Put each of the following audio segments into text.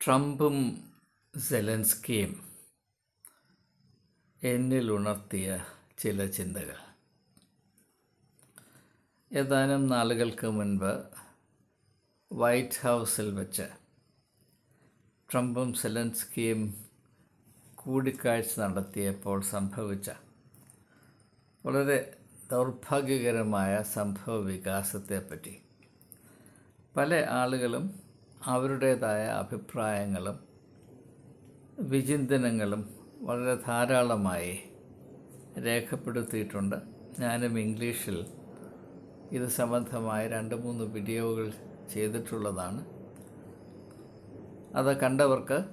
ട്രംപും സെലൻസ്കിയും എന്നിൽ ഉണർത്തിയ ചില ചിന്തകൾ. ഏതാനും നാളുകൾക്ക് മുൻപ് വൈറ്റ് ഹൗസിൽ വെച്ച് ട്രംപും സെലൻസ്കിയും കൂടിക്കാഴ്ച നടത്തിയപ്പോൾ സംഭവിച്ച വളരെ ദൗർഭാഗ്യകരമായ സംഭവ വികാസത്തെപ്പറ്റി പല ആളുകളും അവരുടേതായ അഭിപ്രായങ്ങളും വിചിന്തനങ്ങളും വളരെ ധാരാളമായി രേഖപ്പെടുത്തിയിട്ടുണ്ട്. ഞാനും ഇംഗ്ലീഷിൽ ഇത് സംബന്ധമായ രണ്ട് മൂന്ന് വീഡിയോകൾ ചെയ്തിട്ടുള്ളതാണ്. അത് കണ്ടവർക്ക്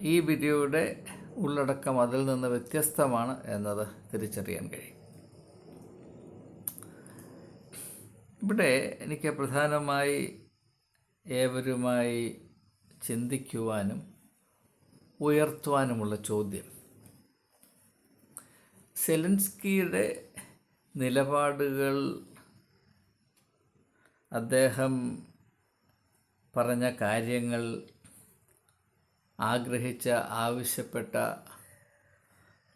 ഈ വീഡിയോയുടെ ഉള്ളടക്കം അതിൽ നിന്ന് വ്യത്യസ്തമാണ് എന്നത് തിരിച്ചറിയാൻ കഴിയും. ഇവിടെ എനിക്ക് പ്രധാനമായി ഏവരുമായി ചിന്തിക്കുവാനും ഉയർത്തുവാനുമുള്ള ചോദ്യം. സെലൻസ്കിയുടെ നിലപാടുകൾ അദ്ദേഹം പറഞ്ഞ കാര്യങ്ങൾ ആഗ്രഹിച്ച ആവശ്യപ്പെട്ട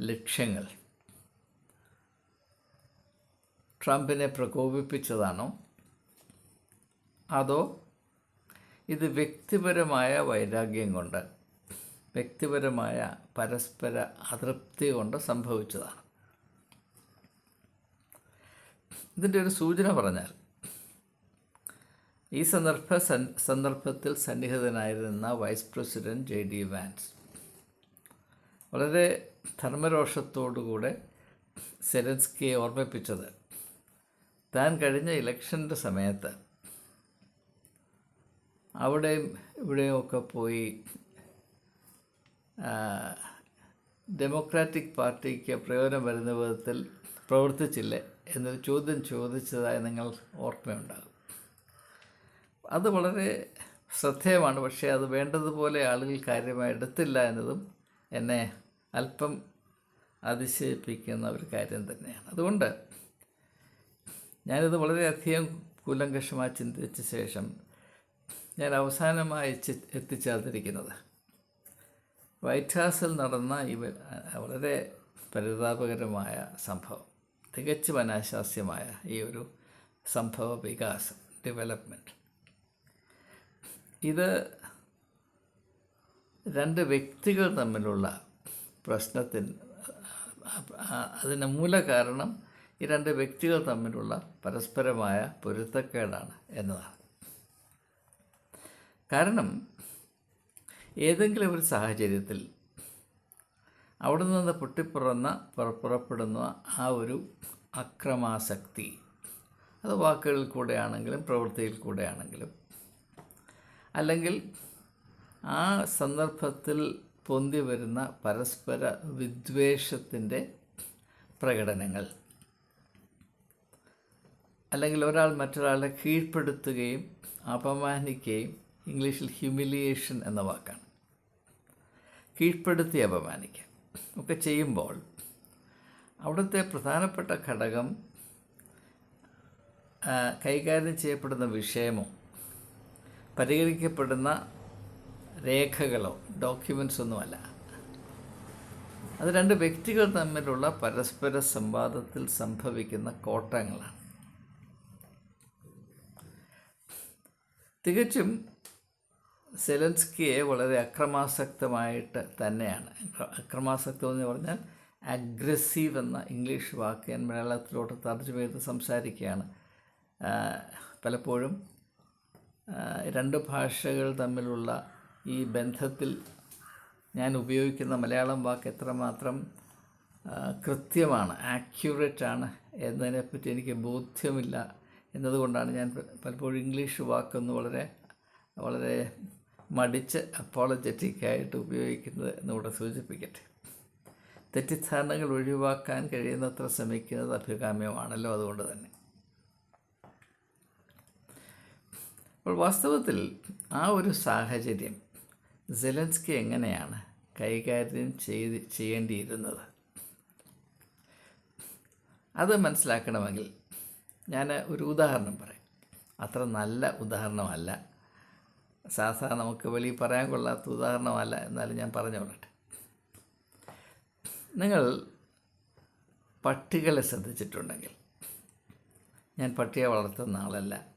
ലക്ഷ്യങ്ങൾ ട്രംപിനെ പ്രകോപിപ്പിച്ചതാണോ? അതോ ഇത് വ്യക്തിപരമായ വൈരാഗ്യം കൊണ്ട് വ്യക്തിപരമായ പരസ്പര അതൃപ്തി കൊണ്ട് സംഭവിച്ചതാണ്. ഇതിന്റെ ഒരു സൂചന പറഞ്ഞാൽ ഈ സന്ദർഭ സന്ദർഭത്തിൽ സന്നിഹിതനായിരുന്ന vice president J D Vance വളരെ ധർമ്മരോഷത്തോടുകൂടെ സെലൻസ്കിയെ ഓർമ്മിപ്പിച്ചത്. താൻ കഴിഞ്ഞ ഇലക്ഷന്റെ സമയത്ത് അവിടെയും ഇവിടെയുമൊക്കെ പോയി ഡെമോക്രാറ്റിക് പാർട്ടിക്ക് പ്രയോജനം വരുന്ന വിധത്തിൽ പ്രവർത്തിച്ചില്ലേ എന്നൊരു ചോദ്യം ചോദിച്ചതായി നിങ്ങൾ ഓർമ്മയുണ്ടാകും. അത് വളരെ ശ്രദ്ധേയമാണ്. പക്ഷേ അത് വേണ്ടതുപോലെ ആളുകൾ കാര്യമായി എടുത്തില്ല എന്നതും എന്നെ അല്പം അതിശയിപ്പിക്കുന്ന ഒരു കാര്യം തന്നെയാണ്. അതുകൊണ്ട് ഞാനിത് വളരെയധികം കൂലങ്കഷമായി ചിന്തിച്ച ശേഷം ഞാൻ അവസാനമായി എത്തിച്ചേർന്നിരിക്കുന്നത് വൈറ്റ് ഹൗസിൽ നടന്ന ഇവ വളരെ പരിതാപകരമായ സംഭവം തികച്ചും അനാശാസ്യമായ ഈ ഒരു സംഭവ വികാസം ഡെവലപ്മെന്റ് ഇത് രണ്ട് വ്യക്തികൾ തമ്മിലുള്ള പ്രശ്നത്തിന് അതിന് മൂലകാരണം ഈ രണ്ട് വ്യക്തികൾ തമ്മിലുള്ള പരസ്പരമായ പൊരുത്തക്കേടാണ് എന്നതാണ്. കാരണം ഏതെങ്കിലും ഒരു സാഹചര്യത്തിൽ അവിടെ നിന്ന് പൊട്ടിപ്പുറന്ന പുറപ്പെടുന്ന ആ ഒരു അക്രമാസക്തി അത് വാക്കുകളിൽ കൂടെയാണെങ്കിലും പ്രവൃത്തിയിൽ കൂടെയാണെങ്കിലും അല്ലെങ്കിൽ ആ സന്ദർഭത്തിൽ പൊന്തി വരുന്ന പരസ്പര വിദ്വേഷത്തിന്റെ പ്രകടനങ്ങൾ അല്ലെങ്കിൽ ഒരാൾ മറ്റൊരാളെ കീഴ്പ്പെടുത്തുകയും അപമാനിക്കുകയും ഇംഗ്ലീഷിൽ ഹ്യൂമിലിയേഷൻ എന്ന വാക്കാണ്. കീഴ്പ്പെടുത്തി അപമാനിക്കുക ഒക്കെ ചെയ്യുമ്പോൾ അവിടുത്തെ പ്രധാനപ്പെട്ട ഘടകം കൈകാര്യം ചെയ്യപ്പെടുന്ന വിഷയമോ പരിഗണിക്കപ്പെടുന്ന രേഖകളോ ഡോക്യുമെൻസ് ഒന്നുമല്ല അത് രണ്ട് വ്യക്തികൾ തമ്മിലുള്ള പരസ്പര സംവാദത്തിൽ സംഭവിക്കുന്ന കോട്ടങ്ങളാണ്. തികച്ചും സെലൻസ്കിയെ വളരെ അക്രമാസക്തമായിട്ട് തന്നെയാണ്. അക്രമാസക്തം എന്ന് പറഞ്ഞാൽ അഗ്രസീവ് എന്ന ഇംഗ്ലീഷ് വാക്ക് ഞാൻ മലയാളത്തിലോട്ട് തർജമ ചെയ്ത് സംസാരിക്കുകയാണ്. പലപ്പോഴും രണ്ട് ഭാഷകൾ തമ്മിലുള്ള ഈ ബന്ധത്തിൽ ഞാൻ ഉപയോഗിക്കുന്ന മലയാളം വാക്ക് എത്രമാത്രം കൃത്യമാണ് ആക്യുറേറ്റ് ആണ് എന്നതിനെപ്പറ്റി എനിക്ക് ബോധ്യമില്ല എന്നതുകൊണ്ടാണ് ഞാൻ പലപ്പോഴും ഇംഗ്ലീഷ് വാക്കൊന്ന് വളരെ വളരെ മടിച്ച് അപ്പോളജറ്റിക്കായിട്ട് ഉപയോഗിക്കുന്നത് എന്നുകൂടെ സൂചിപ്പിക്കട്ടെ. തെറ്റിദ്ധാരണകൾ ഒഴിവാക്കാൻ കഴിയുന്നത്ര ശ്രമിക്കുന്നത് അഭികാമ്യമാണല്ലോ അതുകൊണ്ട് തന്നെ. അപ്പോൾ വാസ്തവത്തിൽ ആ ഒരു സാഹചര്യം സെലൻസ്കി എങ്ങനെയാണ് കൈകാര്യം ചെയ്ത് ചെയ്യേണ്ടിയിരുന്നത്? അത് മനസ്സിലാക്കണമെങ്കിൽ ഞാൻ ഒരു ഉദാഹരണം പറയാം. അത്ര നല്ല ഉദാഹരണമല്ല. സാധാരണ നമുക്ക് വെളിയിൽ പറയാൻ കൊള്ളാത്ത ഉദാഹരണമല്ല എന്നാലും ഞാൻ പറഞ്ഞു കൊള്ളട്ടെ. നിങ്ങൾ പട്ടികളെ ശ്രദ്ധിച്ചിട്ടുണ്ടെങ്കിൽ ഞാൻ പട്ടിയെ വളർത്തുന്ന ആളല്ല.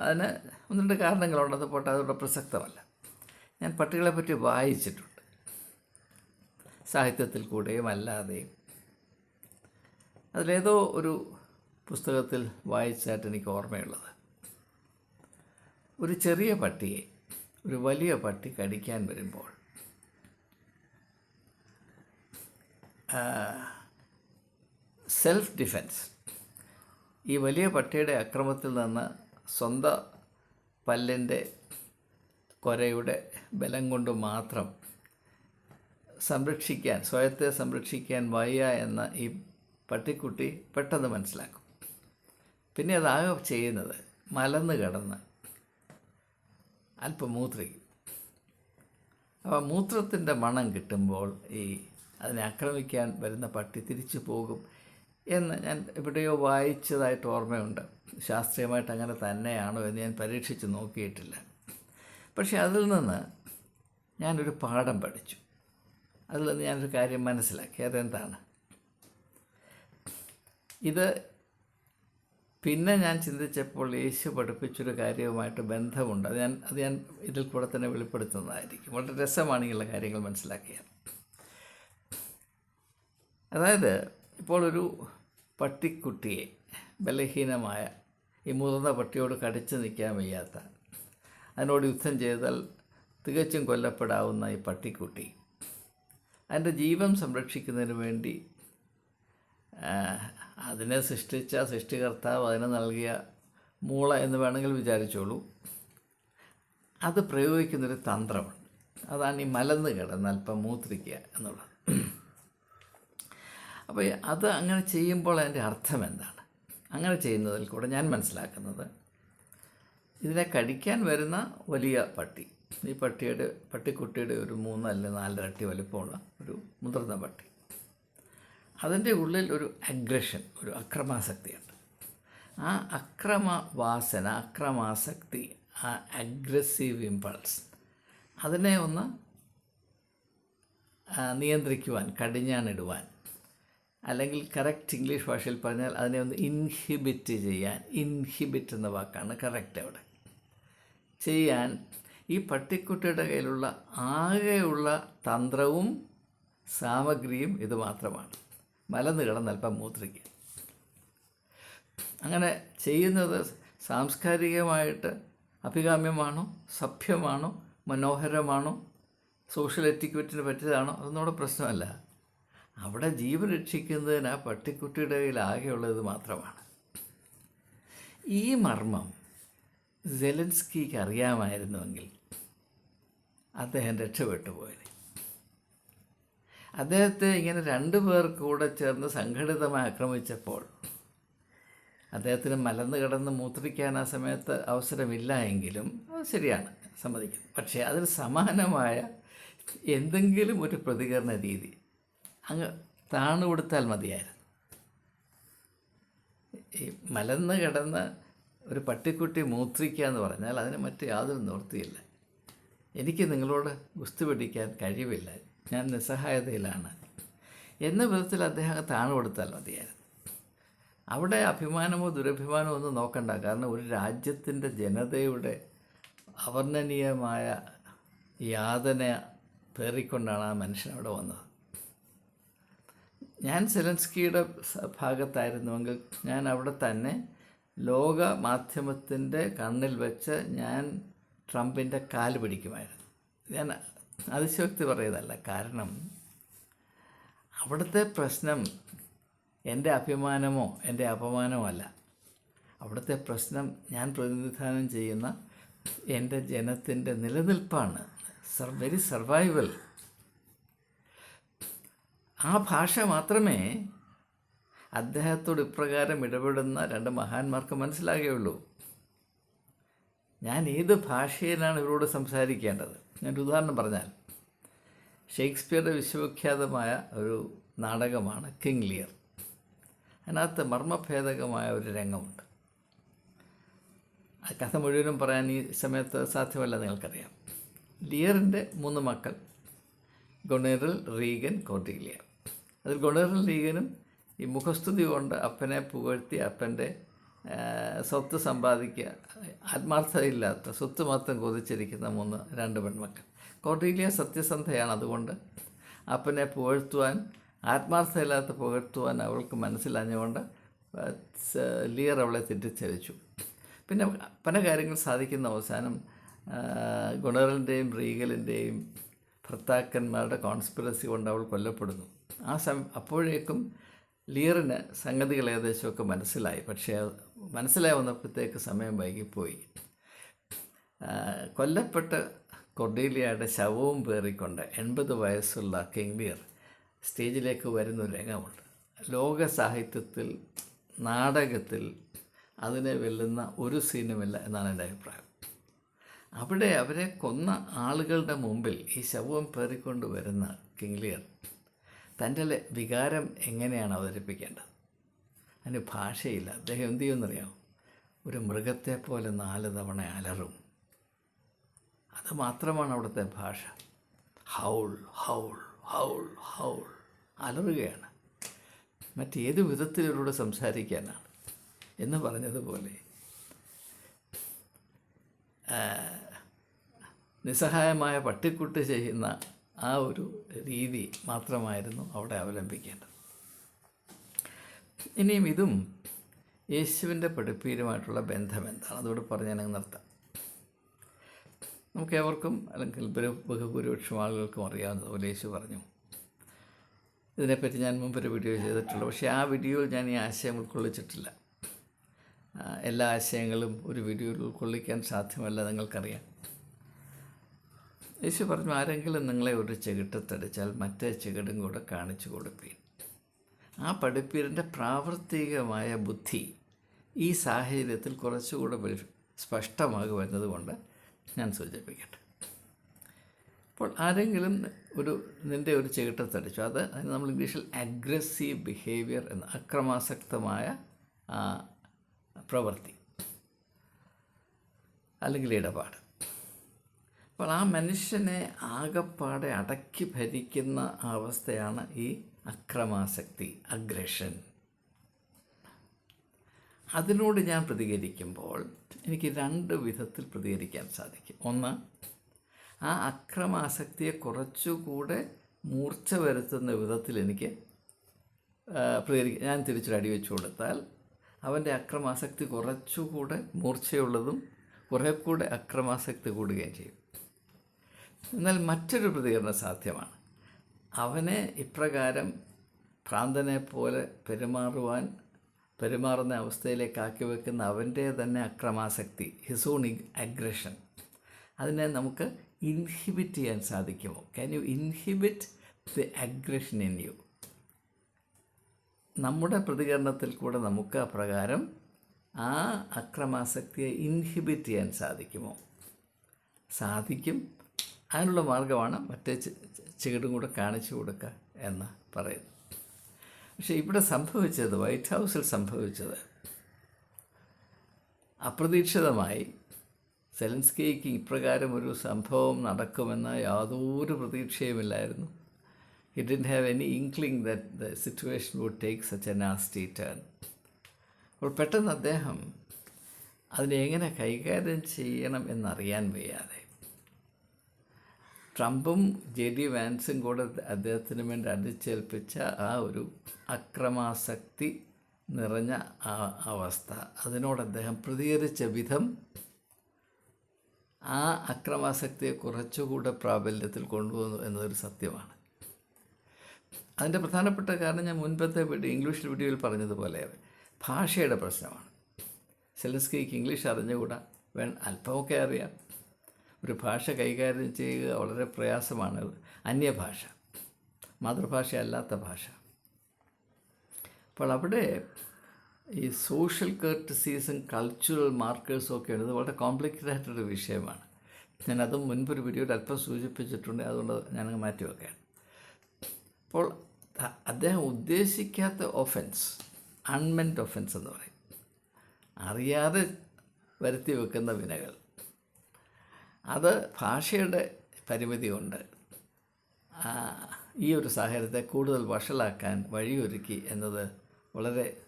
അതിന് ഒന്ന് രണ്ട് കാരണങ്ങളുണ്ട് അത് പോട്ടെ അതോടെ പ്രസക്തമല്ല. ഞാൻ പട്ടികളെ പറ്റി വായിച്ചിട്ടുണ്ട്. സാഹിത്യത്തിൽ കൂടെയും അല്ലാതെയും. അതിലേതോ ഒരു പുസ്തകത്തിൽ വായിച്ചായിട്ട് എനിക്ക് ഓർമ്മയുള്ളത്. ഒരു ചെറിയ പട്ടിയെ ഒരു വലിയ പട്ടി കടിക്കാൻ വരുമ്പോൾ സെൽഫ് ഡിഫെൻസ് ഈ വലിയ പട്ടിയുടെ അക്രമത്തിൽ നിന്ന് സ്വന്തം പല്ലിന്റെ കൊരയുടെ ബലം കൊണ്ട് മാത്രം സംരക്ഷിക്കാൻ സ്വയത്തെ സംരക്ഷിക്കാൻ വയ്യ എന്ന ഈ പട്ടിക്കുട്ടി പെട്ടെന്ന് മനസ്സിലാക്കും. പിന്നെ അതാകെ ചെയ്യുന്നത് മലന്ന് കിടന്ന് അല്പം മൂത്രിക്കും അപ്പോൾ മൂത്രത്തിന്റെ മണം കിട്ടുമ്പോൾ ഈ അതിനെ ആക്രമിക്കാൻ വരുന്ന പട്ടി തിരിച്ചു പോകും എന്ന് ഞാൻ എവിടെയോ വായിച്ചതായിട്ട് ഓർമ്മയുണ്ട്. ശാസ്ത്രീയമായിട്ട് അങ്ങനെ തന്നെയാണോ എന്ന് ഞാൻ പരീക്ഷിച്ച് നോക്കിയിട്ടില്ല. പക്ഷേ അതിൽ നിന്ന് ഞാനൊരു പാഠം പഠിച്ചു. അതിൽ നിന്ന് ഞാനൊരു കാര്യം മനസ്സിലാക്കി. അതെന്താണ്? ഇത് പിന്നെ ഞാൻ ചിന്തിച്ചപ്പോൾ യേശു പഠിപ്പിച്ചൊരു കാര്യവുമായിട്ട് ബന്ധമുണ്ട്. അത് ഞാൻ അത് ഞാൻ ഇതിൽ കൂടെ തന്നെ വെളിപ്പെടുത്തുന്നതായിരിക്കും. വളരെ രസമാണ് ഇങ്ങനെയുള്ള കാര്യങ്ങൾ മനസ്സിലാക്കിയാൽ. അതായത് ഇപ്പോൾ ഒരു പട്ടിക്കുട്ടിയെ ബലഹീനമായ ഈ മുതിർന്ന പട്ടിയോട് കടിച്ചു നിൽക്കാൻ വയ്യാത്ത അതിനോട് യുദ്ധം ചെയ്താൽ തികച്ചും കൊല്ലപ്പെടാവുന്ന ഈ പട്ടിക്കുട്ടി അതിന്റെ ജീവൻ സംരക്ഷിക്കുന്നതിന് വേണ്ടി അതിനെ സൃഷ്ടിച്ച സൃഷ്ടികർത്താവ് അതിന് നൽകിയ മൂള എന്ന് വേണമെങ്കിൽ വിചാരിച്ചോളൂ. അത് പ്രയോഗിക്കുന്നൊരു തന്ത്രമാണ് അതാണ് ഈ മലന്ന് കിടന്ന് അല്പം മൂത്രിക്കുക എന്നുള്ളത്. അപ്പോൾ അത് അങ്ങനെ ചെയ്യുമ്പോൾ അതിന്റെ അർത്ഥം എന്താണ്? അങ്ങനെ ചെയ്യുന്നതിൽ കൂടെ ഞാൻ മനസ്സിലാക്കുന്നത് ഇതിനെ കടിക്കാൻ വരുന്ന വലിയ പട്ടി. ഈ പട്ടിയുടെ പട്ടിക്കുട്ടിയുടെ ഒരു മൂന്ന് അല്ലെങ്കിൽ നാലരട്ടി വലിപ്പമുള്ള ഒരു മുതിർന്ന പട്ടി. അതിന്റെ ഉള്ളിൽ ഒരു അഗ്രഷൻ ഒരു അക്രമാസക്തിയുണ്ട്. ആ അക്രമ വാസന അക്രമാസക്തി ആ അഗ്രസീവ് ഇമ്പൾസ് അതിനെ ഒന്ന് നിയന്ത്രിക്കുവാൻ കടിഞ്ഞാണിടുവാൻ അല്ലെങ്കിൽ കറക്റ്റ് ഇംഗ്ലീഷ് ഭാഷയിൽ പറഞ്ഞാൽ അതിനെ ഒന്ന് ഇൻഹിബിറ്റ് ചെയ്യാൻ ഇൻഹിബിറ്റ് എന്ന വാക്കാണ് കറക്റ്റ് അവിടെ. ചെയ്യാൻ ഈ പട്ടിക്കുട്ടിയുടെ കയ്യിലുള്ള ആകെയുള്ള തന്ത്രവും സാമഗ്രിയും ഇത് മാത്രമാണ്. മലന്ന് കിടന്ന് അല്പം മൂത്രിക്കുക അങ്ങനെ ചെയ്യുന്നത് സാംസ്കാരികമായിട്ട് അഭികാമ്യമാണോ സഭ്യമാണോ മനോഹരമാണോ സോഷ്യൽ എറ്റിക്വറ്റിന് പറ്റിയതാണോ അതൊന്നും പ്രശ്നമല്ല. അവിടെ ജീവൻ രക്ഷിക്കുന്നതിന് ആ പട്ടിക്കുട്ടിയുടെ കയ്യിൽ ആകെയുള്ളത് മാത്രമാണ്. ഈ മർമ്മം സെലൻസ്കിക്ക് അറിയാമായിരുന്നുവെങ്കിൽ അദ്ദേഹം രക്ഷപ്പെട്ടു പോയത് അദ്ദേഹത്തെ ഇങ്ങനെ രണ്ടു പേർ കൂടെ ചേർന്ന് സംഘടിതമായി ആക്രമിച്ചപ്പോൾ അദ്ദേഹത്തിന് മലന്ന് കിടന്ന് മൂത്രിക്കാൻ ആ സമയത്ത് അവസരമില്ല എങ്കിലും അത് ശരിയാണ് സമ്മതിക്കുന്നു പക്ഷേ അതിന് സമാനമായ എന്തെങ്കിലും ഒരു പ്രതികരണ രീതി അങ്ങ് താണുകൊടുത്താൽ മതിയായിരുന്നു. ഈ മലന്ന് കിടന്ന് ഒരു പട്ടിക്കുട്ടി മൂത്രിക്കുക എന്ന് പറഞ്ഞാൽ അതിന് മറ്റ് യാതൊരു നിവൃത്തിയില്ല. എനിക്ക് നിങ്ങളോട് ഗുസ്തു പിടിക്കാൻ കഴിവില്ല. ഞാൻ നിസ്സഹായതയിലാണ്. എന്ന വിധത്തിൽ അദ്ദേഹം താണു കൊടുത്താൽ മതിയായിരുന്നു. അവിടെ അഭിമാനമോ ദുരഭിമാനമോ ഒന്നും നോക്കണ്ട. കാരണം ഒരു രാജ്യത്തിന്റെ ജനതയുടെ അവർണനീയമായ യാതന പേറിക്കൊണ്ടാണ് ആ മനുഷ്യൻ അവിടെ വന്നത്. ഞാൻ സെലൻസ്കിയുടെ ഭാഗത്തായിരുന്നുവെങ്കിൽ ഞാൻ അവിടെ തന്നെ ലോക മാധ്യമത്തിന്റെ കണ്ണിൽ വെച്ച് ഞാൻ ട്രംപിന്റെ കാൽ പിടിക്കുമായിരുന്നു. ഞാൻ അതിശയോക്തി പറയുന്നതല്ല കാരണം അവിടുത്തെ പ്രശ്നം എന്റെ അഭിമാനമോ എന്റെ അപമാനമോ അല്ല. അവിടുത്തെ പ്രശ്നം ഞാൻ പ്രതിനിധാനം ചെയ്യുന്ന എന്റെ ജനത്തിന്റെ നിലനിൽപ്പാണ്. Sir very survival. ആ ഭാഷ മാത്രമേ അദ്ദേഹത്തോട് ഇപ്രകാരം ഇടപെടുന്ന രണ്ട് മഹാന്മാർക്ക് മനസ്സിലാകുകയുള്ളൂ. ഞാൻ ഏത് ഭാഷയിലാണ് ഇവരോട് സംസാരിക്കേണ്ടത്? ഞാനൊരു ഉദാഹരണം പറഞ്ഞാൽ ഷേക്സ്പിയറുടെ വിശ്വവിഖ്യാതമായ ഒരു നാടകമാണ് കിങ് ലിയർ. അതിനകത്ത് മർമ്മഭേദകമായ ഒരു രംഗമുണ്ട്. ആ കഥ മുഴുവനും പറയാൻ ഈ സമയത്ത് സാധ്യമല്ല നിങ്ങൾക്കറിയാം. ലിയറിന്റെ മൂന്ന് മക്കൾ ഗുണേറൽ റീഗൻ കോർഡീലിയ അതിൽ ഗുണേറൽ റീഗനും ഈ മുഖസ്തുതി കൊണ്ട് അപ്പനെ പുകഴ്ത്തി അപ്പന്റെ സ്വത്ത് സമ്പാദിക്കുക. ആത്മാർത്ഥതയില്ലാത്ത സ്വത്ത് മാത്രം കൊതിച്ചിരിക്കുന്ന മൂന്ന് രണ്ട് പെൺമക്കൾ. കോർഡീലിയ സത്യസന്ധയാണ് അതുകൊണ്ട് അപ്പനെ പുകഴ്ത്തുവാൻ ആത്മാർത്ഥയില്ലാത്ത പുകഴ്ത്തുവാൻ അവൾക്ക് മനസ്സിലഞ്ഞുകൊണ്ട് ലിയർ അവളെ തെറ്റിദ്ധരിച്ചു. പിന്നെ പല കാര്യങ്ങൾ സാധിക്കുന്ന അവസാനം ഗുണറിന്റെയും റീഗലിന്റെയും ഭർത്താക്കന്മാരുടെ കോൺസ്പിറസി കൊണ്ട് അവൾ കൊല്ലപ്പെടുന്നു. ആ സമയം അപ്പോഴേക്കും ലിയറിന് സംഗതികൾ ഏകദേശമൊക്കെ മനസ്സിലായി. പക്ഷേ മനസ്സിലായി വന്നപ്പോഴത്തേക്ക് സമയം വൈകിപ്പോയി. കൊല്ലപ്പെട്ട കൊർഡീലിയയുടെ ശവവും പേറിക്കൊണ്ട് എൺപത് വയസ്സുള്ള കിങ് ലിയർ സ്റ്റേജിലേക്ക് വരുന്ന രംഗമുണ്ട്. ലോക സാഹിത്യത്തിൽ നാടകത്തിൽ അതിനെ വെല്ലുന്ന ഒരു സീനുമില്ല എന്നാണ് എന്റെ അഭിപ്രായം. അവിടെ അവരെ കൊന്ന ആളുകളുടെ മുമ്പിൽ ഈ ശവം പേറിക്കൊണ്ട് വരുന്ന കിങ് ലിയർ തന്റെ വികാരം എങ്ങനെയാണ് അവതരിപ്പിക്കേണ്ടത്? അതിന് ഭാഷയില്ല. അദ്ദേഹം എന്ത് ചെയ്യുമെന്നറിയാമോ? ഒരു മൃഗത്തെ പോലെ നാല് തവണ അലറും. അത് മാത്രമാണ് അവിടുത്തെ ഭാഷ. Howl howl howl howl. അലറുകയാണ്. മറ്റേത് വിധത്തിൽ ഇവരോട് സംസാരിക്കാനാണ്. എന്ന് പറഞ്ഞതുപോലെ നിസ്സഹായമായ പട്ടിക്കുട്ടി ചെയ്യുന്ന ആ ഒരു രീതി മാത്രമായിരുന്നു അവിടെ അവലംബിക്കേണ്ടത്. ഇനിയും ഇതും യേശുവിന്റെ പഠിപ്പീരുമായിട്ടുള്ള ബന്ധം എന്താണ് അതോട് പറഞ്ഞ് ഞാൻ നിർത്താം. നമുക്ക് ഏവർക്കും അല്ലെങ്കിൽ ബഹു ബഹുഭൂരിപക്ഷം ആളുകൾക്കും അറിയാവുന്നതുപോലെ യേശു പറഞ്ഞു. ഇതിനെപ്പറ്റി ഞാൻ മുമ്പൊരു വീഡിയോ ചെയ്തിട്ടുള്ളൂ പക്ഷേ ആ വീഡിയോയിൽ ഞാൻ ഈ ആശയം ഉൾക്കൊള്ളിച്ചിട്ടില്ല. എല്ലാ ആശയങ്ങളും ഒരു വീഡിയോയിൽ ഉൾക്കൊള്ളിക്കാൻ സാധ്യമല്ല നിങ്ങൾക്കറിയാം. യേശു പറഞ്ഞു ആരെങ്കിലും നിങ്ങളെ ഒരു ചെകിട്ടത്തടിച്ചാൽ മറ്റേ ചെകിടും കൂടെ കാണിച്ചു കൊടുപ്പീൻ. ആ പഠിപ്പീരിന്റെ പ്രാവർത്തികമായ ബുദ്ധി ഈ സാഹചര്യത്തിൽ കുറച്ചുകൂടെ സ്പഷ്ടമാകുമെന്നതുകൊണ്ട് സ്പഷ്ടമാകുമെന്നത് കൊണ്ട് ഞാൻ സൂചിപ്പിക്കട്ടെ. അപ്പോൾ ആരെങ്കിലും ഒരു നിന്റെ ഒരു ചെകിട്ടത്തടിച്ചു അത് അതിന് നമ്മൾ ഇംഗ്ലീഷിൽ അഗ്രസീവ് ബിഹേവിയർ എന്ന അക്രമാസക്തമായ പ്രവൃത്തി അല്ലെങ്കിൽ ഇടപാട്. അപ്പോൾ ആ മനുഷ്യനെ ആകപ്പാടെ അടക്കി ഭരിക്കുന്ന അവസ്ഥയാണ് ഈ അക്രമാസക്തി അഗ്രഷൻ അതിനോട് ഞാൻ പ്രതികരിക്കുമ്പോൾ എനിക്ക് രണ്ട് വിധത്തിൽ പ്രതികരിക്കാൻ സാധിക്കും. ഒന്ന് ആ അക്രമാസക്തിയെ കുറച്ചുകൂടെ മൂർച്ച വരുത്തുന്ന വിധത്തിൽ എനിക്ക് പ്രതികരിക്കാൻ ഞാൻ തിരിച്ചൊരു അടി വെച്ചു കൊടുത്താൽ അവന്റെ അക്രമാസക്തി കുറച്ചുകൂടെ മൂർച്ചയുള്ളതും കുറേ കൂടെ അക്രമാസക്തി കൂടുകയും ചെയ്യും. എന്നാൽ മറ്റൊരു പ്രതികരണം സാധ്യമാണ്. അവനെ ഇപ്രകാരം ഭ്രാന്തനെ പോലെ പെരുമാറുവാൻ പെരുമാറുന്ന അവസ്ഥയിലേക്ക് ആക്കി വെക്കുന്ന അവന്റെ തന്നെ അക്രമാസക്തി ഹിസോൺ അഗ്രഷൻ അതിനെ നമുക്ക് ഇൻഹിബിറ്റ് ചെയ്യാൻ സാധിക്കുമോ? Can you inhibit the aggression in you നമ്മുടെ പ്രതികരണത്തിൽ കൂടെ നമുക്ക് അപ്രകാരം ആ അക്രമാസക്തിയെ ഇൻഹിബിറ്റ് ചെയ്യാൻ സാധിക്കുമോ? സാധിക്കും. അതിനുള്ള മാർഗമാണ് മറ്റേ ചെ- കൂടെ കാണിച്ചു കൊടുക്കുക എന്ന് പറയുന്നു പക്ഷേ ഇവിടെ സംഭവിച്ചത് വൈറ്റ് ഹൗസിൽ സംഭവിച്ചത് അപ്രതീക്ഷിതമായി സെലൻസ്കിക്ക് ഇപ്രകാരം ഒരു സംഭവം നടക്കുമെന്ന യാതൊരു പ്രതീക്ഷയുമില്ലായിരുന്നു. I didn't have any inkling that the situation would take such a nasty turn അപ്പോൾ പെട്ടെന്ന് അദ്ദേഹം അതിനെ എങ്ങനെ കൈകാര്യം ചെയ്യണം എന്നറിയാൻ വയ്യാതെ ട്രംപും ജെ ഡി വാൻസും കൂടെ അദ്ദേഹത്തിന് വേണ്ടി അടിച്ചേൽപ്പിച്ച ആ ഒരു അക്രമാസക്തി നിറഞ്ഞ ആ അവസ്ഥ. അതിനോട് അദ്ദേഹം പ്രതികരിച്ച വിധം ആ അക്രമാസക്തിയെ കുറച്ചുകൂടെ പ്രാബല്യത്തിൽ കൊണ്ടുവന്നു എന്നതൊരു സത്യമാണ്. അതിന്റെ പ്രധാനപ്പെട്ട കാരണം ഞാൻ മുൻപത്തെ വീഡിയോ ഇംഗ്ലീഷ് വീഡിയോയിൽ പറഞ്ഞതുപോലെ ഭാഷയുടെ പ്രശ്നമാണ്. സെലസ്കിക്ക് ഇംഗ്ലീഷ് അറിഞ്ഞുകൂടാ? വേണം അല്പമൊക്കെ അറിയാം. ഒരു ഭാഷ കൈകാര്യം ചെയ്യുക വളരെ പ്രയാസമാണ്. അന്യഭാഷ. മാതൃഭാഷ അല്ലാത്ത ഭാഷ. അപ്പോൾ അവിടെ ഈ സോഷ്യൽ കർട്ടസീസും കൾച്ചുറൽ മാർക്കേഴ്സും ഒക്കെ ഇത് വളരെ കോംപ്ലിക്കേറ്റഡ് ആയിട്ടൊരു വിഷയമാണ്. ഞാൻ അതും മുൻപൊരു വീഡിയോയിൽ അല്പം സൂചിപ്പിച്ചിട്ടുണ്ട്. അതുകൊണ്ട് ഞാനങ്ങ് മാറ്റി വെക്കുകയാണ്. അപ്പോൾ അദ്ദേഹം ഉദ്ദേശിക്കാത്ത ഒഫൻസ് അൺമെന്റ് ഒഫൻസ് എന്ന് പറയും. അറിയാതെ വരുത്തി വെക്കുന്ന വിനകൾ. അത് ഭാഷയുടെ പരിമിതി കൊണ്ട് ഈ ഒരു സാഹചര്യത്തെ കൂടുതൽ വഷളാക്കാൻ വഴിയൊരുക്കി എന്നത് വളരെ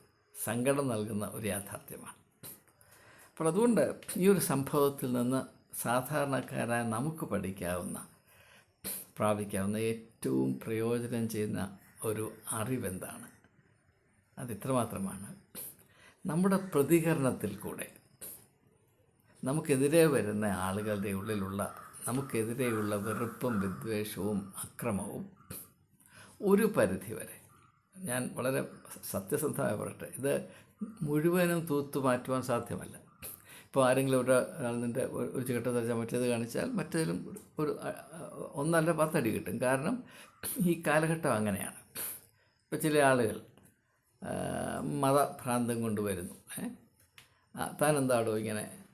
സങ്കടം നൽകുന്ന ഒരു യാഥാർത്ഥ്യമാണ്. അപ്പോൾ അതുകൊണ്ട് ഈ ഒരു സംഭവത്തിൽ നിന്ന് സാധാരണക്കാരായ നമുക്ക് പഠിക്കാവുന്ന പ്രാപിക്കാവുന്ന ഏറ്റവും പ്രയോജനം ചെയ്യുന്ന ഒരു അറിവെന്താണ്? അത് ഇത്രമാത്രമാണ്. നമ്മുടെ പ്രതികരണത്തിൽ കൂടെ നമുക്കെതിരെ വരുന്ന ആളുകളുടെ ഉള്ളിലുള്ള നമുക്കെതിരെയുള്ള വെറുപ്പും വിദ്വേഷവും അക്രമവും ഒരു പരിധിവരെ. ഞാൻ വളരെ സത്യസന്ധമായി പറയട്ടെ ഇത് മുഴുവനും തൂത്തു മാറ്റുവാൻ സാധ്യമല്ല. ഇപ്പോൾ ആരെങ്കിലും ഒരാൾ നിന്റെ ഒരു ചിട്ട തരച്ച മറ്റേത് കാണിച്ചാൽ മറ്റേതിലും ഒരു ഒന്നല്ല പത്തടി കിട്ടും. കാരണം ഈ കാലഘട്ടം അങ്ങനെയാണ്. ഇപ്പോൾ ചില ആളുകൾ മതഭ്രാന്തം കൊണ്ടുവരുന്നു. താൻ ഇങ്ങനെ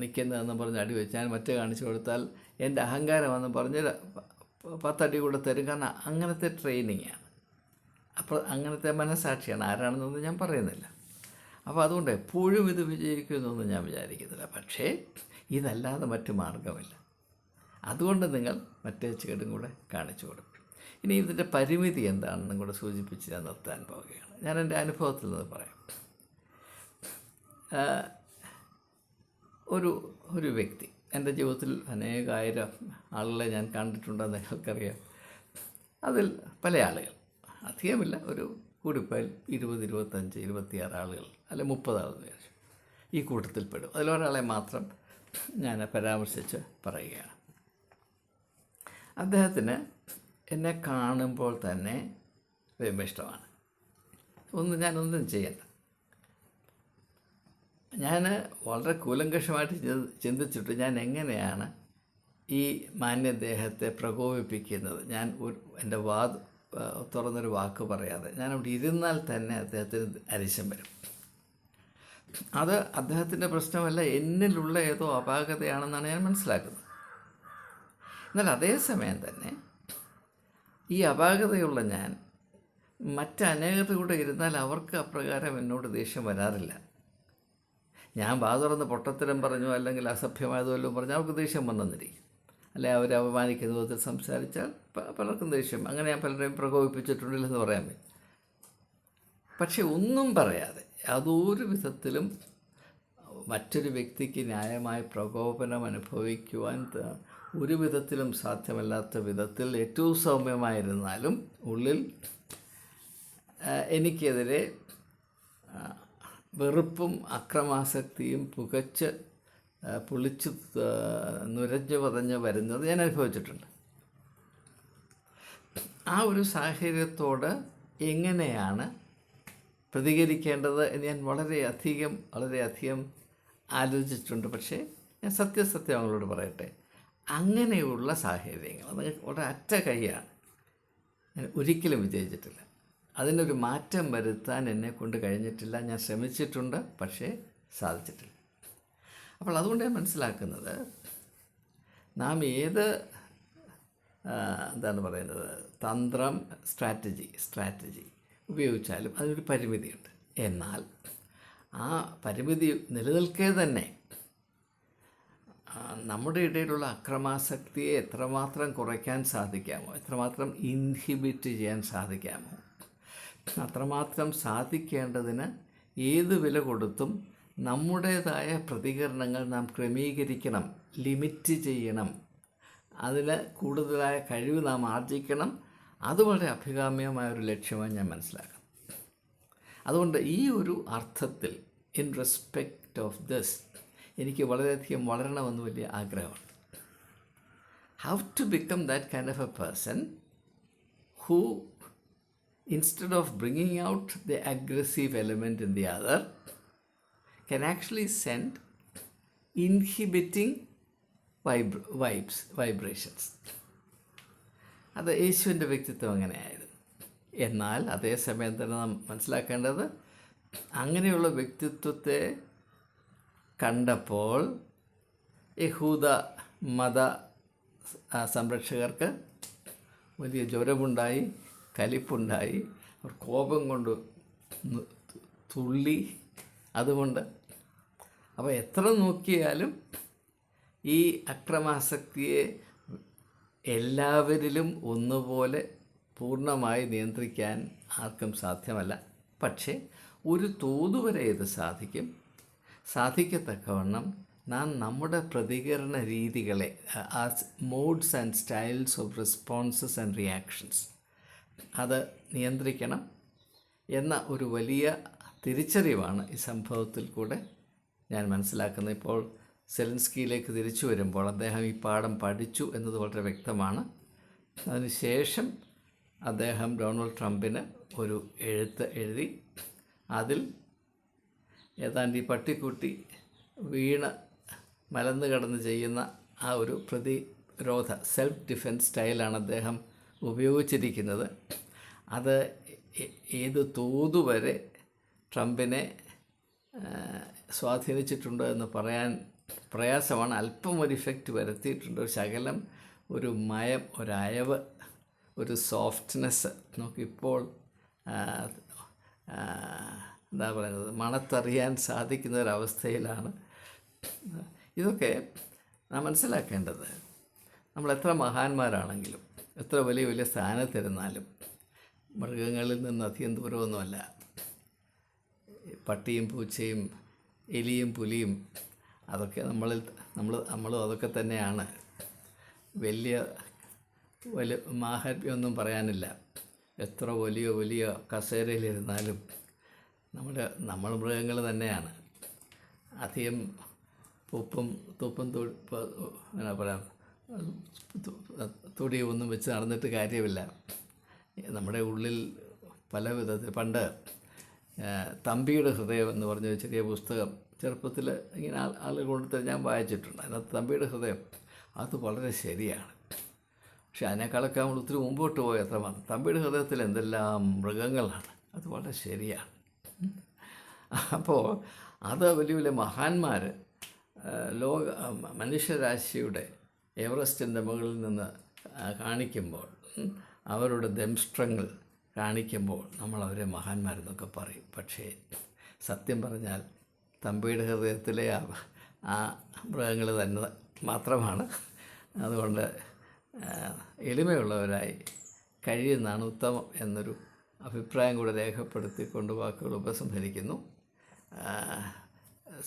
നിൽക്കുന്നതെന്ന് പറഞ്ഞ് അടി വെച്ച് ഞാൻ മറ്റേ കാണിച്ചു കൊടുത്താൽ എന്റെ അഹങ്കാരമെന്ന് പറഞ്ഞ് പത്തടി കൂടെ തരും. കാരണം അങ്ങനത്തെ ട്രെയിനിങ്ങാണ് അപ്പോൾ അങ്ങനത്തെ മനസ്സാക്ഷിയാണ്. ആരാണെന്നൊന്നും ഞാൻ പറയുന്നില്ല. അപ്പോൾ അതുകൊണ്ട് എപ്പോഴും ഇത് വിജയിക്കുമെന്നൊന്നും ഞാൻ വിചാരിക്കുന്നില്ല. പക്ഷേ ഇതല്ലാതെ മറ്റു മാർഗമില്ല അതുകൊണ്ട് നിങ്ങൾ മറ്റേ ചേടും കൂടെ കാണിച്ചു കൊടുക്കും. ഇനി ഇതിന്റെ പരിമിതി എന്താണെന്നും കൂടെ സൂചിപ്പിച്ച് ഞാൻ നിർത്താൻ പോവുകയാണ്. ഞാൻ എന്റെ അനുഭവത്തിൽ നിന്ന് പറയാം. ഒരു ഒരു വ്യക്തി. എന്റെ ജീവിതത്തിൽ അനേകായിരം ആളുകളെ ഞാൻ കണ്ടിട്ടുണ്ടെന്ന് നിങ്ങൾക്കറിയാം അതിൽ പല ആളുകൾ. അധികമില്ല ഒരു കൂടിപ്പോയാൽ ഇരുപത് ഇരുപത്തഞ്ച് ഇരുപത്തിയാറ് ആളുകൾ അല്ലെ മുപ്പത് ആളെന്ന് വിചാരിച്ചു ഈ കൂട്ടത്തിൽപ്പെടും അതിലൊരാളെ മാത്രം ഞാൻ പരാമർശിച്ച് പറയുകയാണ്. അദ്ദേഹത്തിന് എന്നെ കാണുമ്പോൾ തന്നെ ഇഷ്ടമാണ്. ഒന്നും ഞാനൊന്നും ചെയ്യണ്ട. ഞാൻ വളരെ കൂലങ്കഷമായിട്ട് ചിന്തിച്ചിട്ട് ഞാൻ എങ്ങനെയാണ് ഈ മാന്യദേഹത്തെ പ്രകോപിപ്പിക്കുന്നത്? ഞാൻ ഒരു എന്റെ വാ തുറന്നൊരു വാക്ക് പറയാതെ ഞാൻ ഇരുന്നാൽ തന്നെ അദ്ദേഹത്തിന് അരിശം വരും. അത് അദ്ദേഹത്തിന്റെ പ്രശ്നമല്ല എന്നിലുള്ള ഏതോ അപാകതയാണെന്നാണ് ഞാൻ മനസ്സിലാക്കുന്നത്. എന്നാൽ അതേസമയം തന്നെ ഈ അപാകതയുള്ള ഞാൻ മറ്റനേകരുടെ ഇരുന്നാൽ അവർക്ക് അപ്രകാരം എന്നോട് ദേഷ്യം വരാറില്ല. ഞാൻ വാ തുറന്ന് പൊട്ടത്തരം പറഞ്ഞു അല്ലെങ്കിൽ അസഭ്യമായത് വല്ലതും പറഞ്ഞു അവർക്ക് ദേഷ്യം വന്നെന്നിരിക്കും. അല്ലെ അവരെ അപമാനിക്കുന്ന വിധത്തിൽ സംസാരിച്ചാൽ പലർക്കും ദേഷ്യം. അങ്ങനെ ഞാൻ പലരെയും പ്രകോപിപ്പിച്ചിട്ടുണ്ടില്ലെന്ന് പറയാൻ പറ്റും. പക്ഷെ ഒന്നും പറയാതെ യാതൊരു വിധത്തിലും മറ്റൊരു വ്യക്തിക്ക് ന്യായമായ പ്രകോപനം അനുഭവിക്കുവാൻ ഒരു വിധത്തിലും സാധ്യമല്ലാത്ത വിധത്തിൽ ഏറ്റവും സൗമ്യമായിരുന്നാലും ഉള്ളിൽ എനിക്കെതിരെ വെറുപ്പും അക്രമാസക്തിയും പുകച്ച് പുളിച്ച് നുരഞ്ഞു പതഞ്ഞ് വരുന്നത് ഞാൻ അനുഭവിച്ചിട്ടുണ്ട്. ആ ഒരു സാഹചര്യത്തോട് എങ്ങനെയാണ് പ്രതികരിക്കേണ്ടത് എന്ന് ഞാൻ വളരെയധികം വളരെയധികം ആലോചിച്ചിട്ടുണ്ട്. പക്ഷേ ഞാൻ സത്യസത്യം അവങ്ങളോട് പറയട്ടെ അങ്ങനെയുള്ള സാഹചര്യങ്ങൾ അത് വളരെ അറ്റ കൈയാണ്. ഞാൻ ഒരിക്കലും വിജയിച്ചിട്ടില്ല. അതിനൊരു മാറ്റം വരുത്താൻ എന്നെ കൊണ്ട് കഴിഞ്ഞിട്ടില്ല. ഞാൻ ശ്രമിച്ചിട്ടുണ്ട് പക്ഷേ സാധിച്ചിട്ടില്ല. അപ്പോൾ അതുകൊണ്ട് ഞാൻ മനസ്സിലാക്കുന്നത് നാം ഏത് എന്താണ് പറയുന്നത് തന്ത്രം സ്ട്രാറ്റജി സ്ട്രാറ്റജി ഉപയോഗിച്ചാലും അതിനൊരു പരിമിതിയുണ്ട്. എന്നാൽ ആ പരിമിതി നിലനിൽക്കേ തന്നെ നമ്മുടെ ഇടയിലുള്ള അക്രമാസക്തിയെ എത്രമാത്രം കുറയ്ക്കാൻ സാധിക്കാമോ എത്രമാത്രം ഇൻഹിബിറ്റ് ചെയ്യാൻ സാധിക്കാമോ അത്രമാത്രം സാധിക്കേണ്ടതിന് ഏത് വില കൊടുത്തും നമ്മുടേതായ പ്രതികരണങ്ങൾ നാം ക്രമീകരിക്കണം ലിമിറ്റ് ചെയ്യണം. അതിൽ കൂടുതലായ കഴിവ് നാം ആർജിക്കണം. അത് വളരെ അഭികാമ്യമായ ഒരു ലക്ഷ്യമായി ഞാൻ മനസ്സിലാക്കാം അതുകൊണ്ട് ഈ ഒരു അർത്ഥത്തിൽ ഇൻ റെസ്പെക്റ്റ് ഓഫ് ദിസ് എനിക്ക് വളരെയധികം വളരണമെന്ന് വലിയ ആഗ്രഹമുണ്ട്. How to become that kind of a person who instead of bringing out the aggressive element in the other, can actually send inhibiting vib vibes vibrations. അത് യേശുവിന്റെ വ്യക്തിത്വം അങ്ങനെയായിരുന്നു. എന്നാൽ അതേസമയം തന്നെ നാം മനസ്സിലാക്കേണ്ടത് അങ്ങനെയുള്ള വ്യക്തിത്വത്തെ കണ്ടപ്പോൾ യഹൂദ മത സംരക്ഷകർക്ക് വലിയ ജ്വരമുണ്ടായി കലിപ്പുണ്ടായി. അവർ കോപം കൊണ്ട് തുള്ളി. അതുകൊണ്ട് അപ്പോൾ എത്ര നോക്കിയാലും ഈ അക്രമാസക്തിയെ എല്ലാവരിലും ഒന്നുപോലെ പൂർണമായി നിയന്ത്രിക്കാൻ ആർക്കും സാധ്യമല്ല. പക്ഷേ ഒരു തോതുവരെ ഇത് സാധിക്കും. സാധിക്കത്തക്കവണ്ണം നാം നമ്മുടെ പ്രതികരണ രീതികളെ modes and styles of responses and reactions അത് നിയന്ത്രിക്കണം എന്ന ഒരു വലിയ തിരിച്ചറിവാണ് ഈ സംഭവത്തിൽ കൂടെ ഞാൻ മനസ്സിലാക്കുന്നത്. ഇപ്പോൾ സെലൻസ്കിയിലേക്ക് തിരിച്ചു വരുമ്പോൾ അദ്ദേഹം ഈ പാഠം പഠിച്ചു എന്നത് വളരെ വ്യക്തമാണ്. അതിനുശേഷം അദ്ദേഹം ഡൊണാൾഡ് ട്രംപിന് ഒരു എഴുത്ത് എഴുതി അതിൽ ഏതാണ്ട് ഈ പട്ടിക്കുട്ടി വീണ് മലന്ന് കടന്ന് ചെയ്യുന്ന ആ ഒരു പ്രതിരോധ സെൽഫ് ഡിഫെൻസ് സ്റ്റൈലാണ് അദ്ദേഹം ഉപയോഗിച്ചിരിക്കുന്നത്. അത് ഏത് തോതുവരെ ട്രംപിനെ സ്വാധീനിച്ചിട്ടുണ്ട് എന്ന് പറയാൻ പ്രയാസമാണ്. അല്പം ഒരു ഇഫക്റ്റ് വരുത്തിയിട്ടുണ്ട്. ഒരു ശകലം ഒരു മയം ഒരയവ് ഒരു സോഫ്റ്റ്നെസ് നമുക്കിപ്പോൾ എന്താ പറയുന്നത് മണത്തറിയാൻ സാധിക്കുന്ന ഒരവസ്ഥയിലാണ് ഇതൊക്കെ നാം മനസ്സിലാക്കേണ്ടത്. നമ്മൾ എത്ര മഹാന്മാരാണെങ്കിലും എത്ര വലിയ വലിയ സ്ഥാനത്തിരുന്നാലും മൃഗങ്ങളിൽ നിന്ന് അധികം ദൂരമൊന്നുമല്ല പട്ടിയും പൂച്ചയും എലിയും പുലിയും അതൊക്കെ നമ്മളിൽ നമ്മൾ നമ്മളും അതൊക്കെ തന്നെയാണ്. വലിയ വലിയ മാഹാത്മ്യമൊന്നും പറയാനില്ല. എത്ര വലിയ വലിയ കസേരയിലിരുന്നാലും നമ്മുടെ നമ്മൾ മൃഗങ്ങൾ തന്നെയാണ്. അധികം ഉപ്പും തുപ്പും തു എന്നാ പറയാം തുടിയും ഒന്നും വെച്ച് നടന്നിട്ട് കാര്യമില്ല. നമ്മുടെ ഉള്ളിൽ പല വിധത്തിൽ പണ്ട് തമ്പിയുടെ ഹൃദയം എന്ന് പറഞ്ഞ ചെറിയ പുസ്തകം ചെറുപ്പത്തിൽ ഇങ്ങനെ ആളുകൾ കൊടുത്ത് ഞാൻ വായിച്ചിട്ടുണ്ട്. അതിനകത്ത് തമ്പിയുടെ ഹൃദയം അത് വളരെ ശരിയാണ്. പക്ഷെ അതിനേക്കാളൊക്കെ നമ്മൾ ഒത്തിരി മുമ്പോട്ട് പോയി മാത്രം. തമ്പിയുടെ ഹൃദയത്തിൽ എന്തെല്ലാം മൃഗങ്ങളാണ് അത് വളരെ ശരിയാണ്. അപ്പോൾ അത് വലിയ വലിയ മഹാന്മാർ ലോക മനുഷ്യരാശിയുടെ എവറസ്റ്റിന്റെ മുകളിൽ നിന്ന് കാണിക്കുമ്പോൾ അവരുടെ ദംഷ്ട്രങ്ങൾ കാണിക്കുമ്പോൾ നമ്മൾ അവരെ മഹാന്മാരെന്നൊക്കെ പറയും. പക്ഷേ സത്യം പറഞ്ഞാൽ തമ്പിയുടെ ഹൃദയത്തിലെ ആ ആ മൃഗങ്ങൾ തന്നെ മാത്രമാണ്. അതുകൊണ്ട് എളിമയുള്ളവരായി കഴിയുന്നതാണ് ഉത്തമം എന്നൊരു അഭിപ്രായം കൂടെ രേഖപ്പെടുത്തിക്കൊണ്ട് വാക്കുകൾ ഉപസംഹരിക്കുന്നു.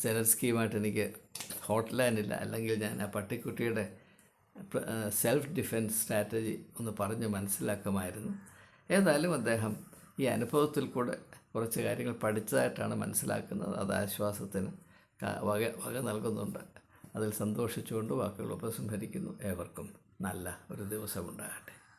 സെനറ്റ് സ്കീമായിട്ട് എനിക്ക് ഹോട്ട്ലൈനില്ല. അല്ലെങ്കിൽ ഞാൻ ആ പട്ടിക്കുട്ടിയുടെ സെൽഫ് ഡിഫെൻസ് സ്ട്രാറ്റജി ഒന്ന് പറഞ്ഞ് മനസ്സിലാക്കുമായിരുന്നു. ഏതായാലും അദ്ദേഹം ഈ അനുഭവത്തിൽ കൂടെ കുറച്ച് കാര്യങ്ങൾ പഠിച്ചതായിട്ടാണ് മനസ്സിലാക്കുന്നത്. അത് ആശ്വാസത്തിന് വക വക നൽകുന്നുണ്ട്. അതിൽ സന്തോഷിച്ചുകൊണ്ട് വാക്കുകൾ ഉപസംഹരിക്കുന്നു. ഏവർക്കും നല്ല ഒരു ദിവസമുണ്ടാകട്ടെ.